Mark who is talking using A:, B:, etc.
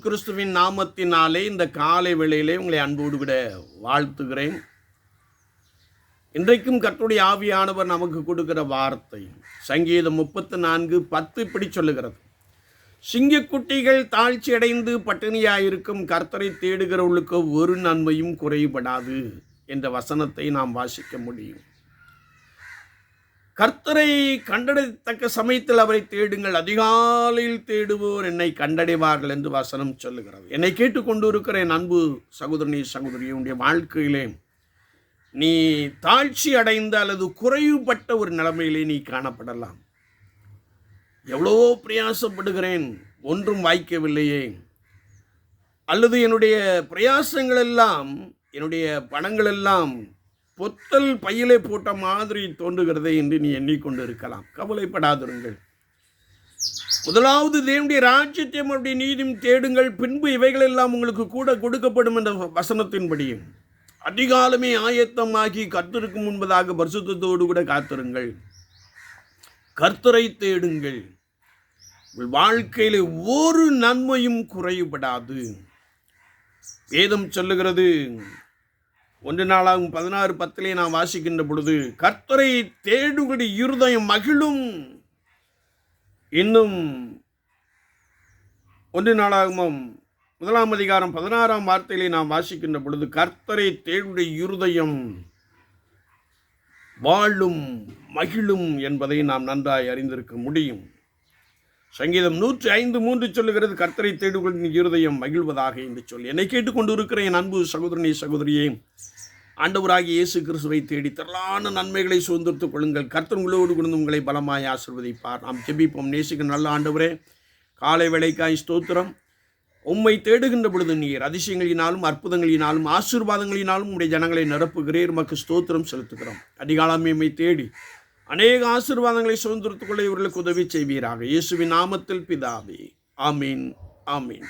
A: கிறிஸ்துவின் நாமத்தினாலே இந்த காலை வேளையிலே உங்களை அன்போடு கூட வாழ்த்துகிறேன். இன்றைக்கும் கர்த்தருடைய ஆவியானவர் நமக்கு கொடுக்கிற வார்த்தை சங்கீதம் முப்பத்து நான்கு பத்து இப்படி சொல்லுகிறது. சிங்கக்குட்டிகள் தாழ்ச்சி அடைந்து பட்டினியாயிருக்கும் கர்த்தரை தேடுகிறவர்களுக்கு ஒரு நன்மையும் குறைபடாது என்ற வசனத்தை நாம் வாசிக்க முடியும். கர்த்தரை கண்டடைத்தக்க சமயத்தில் அவரை தேடுங்கள். அதிகாலையில் தேடுவோர் என்னை கண்டடைவார்கள் என்று வசனம் சொல்லுகிறது. என்னை கேட்டுக்கொண்டு இருக்கிற என் அன்பு சகோதரனி சகோதரி உன்னுடைய வாழ்க்கையிலே நீ தாழ்ச்சி அடைந்த அல்லது குறைவுபட்ட ஒரு நிலைமையிலே நீ காணப்படலாம். எவ்வளோ பிரயாசப்படுகிறேன் ஒன்றும் வாய்க்கவில்லையே. அல்லது என்னுடைய பிரயாசங்கள் எல்லாம் என்னுடைய பணங்கள் எல்லாம் பொத்தல் பையிலே போட்ட மாதிரி தோன்றுகிறதே என்று நீ எண்ணிக்கொண்டு இருக்கலாம் கவலைப்படாதிருங்கள். முதலாவது தேவனுடைய ராஜ்யத்தையும் அவருடைய நீதியும் தேடுங்கள். பின்பு இவைகள் எல்லாம் உங்களுக்கு கூட கொடுக்கப்படும் என்ற வசனத்தின்படியும். அதிகாலமே ஆயத்தமாகி கர்த்தருக்கு முன்பதாக பரிசுத்தோடு கூட காத்திருங்கள். கர்த்தரை தேடுங்கள். உங்கள் வாழ்க்கையில் ஒரு நன்மையும் குறைபடாது வேதம் சொல்லுகிறது ஒன்று நாளாகும் பதினாறு பத்திலே நாம் வாசிக்கின்ற பொழுது கர்த்தரை தேடுகளுடைய இருதயம் மகிழும். இன்னும் ஒன்று நாளாகும் முதலாம் அதிகாரம் பதினாறாம் வார்த்தையிலே நாம் வாசிக்கின்ற பொழுது கர்த்தரை தேடுடைய இருதயம் வாழும் மகிழும் என்பதை நாம் நன்றாய் அறிந்திருக்க முடியும். சங்கீதம் நூற்றி ஐந்து மூன்று சொல்லுகிறது கர்த்தரை தேடுகளின் இருதயம் மகிழ்வதாக என்று சொல்லி. என்னை கேட்டுக்கொண்டு இருக்கிற என் அன்பு சகோதரனி சகோதரியே ஆண்டவராகி இயேசு கிறிஸ்துவை தேடி திரளான நன்மைகளை சுதந்திரத்துக் கொள்ளுங்கள். கர்த்தர் உங்களோடு கொண்டு உங்களை பலமாய் ஆசிர்வதிப்பார். நாம் ஜெபிப்போம். நேசிக்க நல்ல ஆண்டவரே காலை வேலைக்காய் ஸ்தோத்திரம். உம்மை தேடுகின்ற பொழுது நீர் அதிசயங்களினாலும் அற்புதங்களினாலும் ஆசீர்வாதங்களினாலும் உடைய ஜனங்களை நிரப்புகிறீர். மக்கு ஸ்தோத்திரம் செலுத்துகிறோம். அதிகாலமே தேடி அநேக ஆசீர்வாதங்களை சுதந்திரத்துக்குள்ளே இவர்களுக்கு உதவி செய்வீராக. இயேசுவின் நாமத்தில் பிதாவே. ஆமீன். ஆமீன்.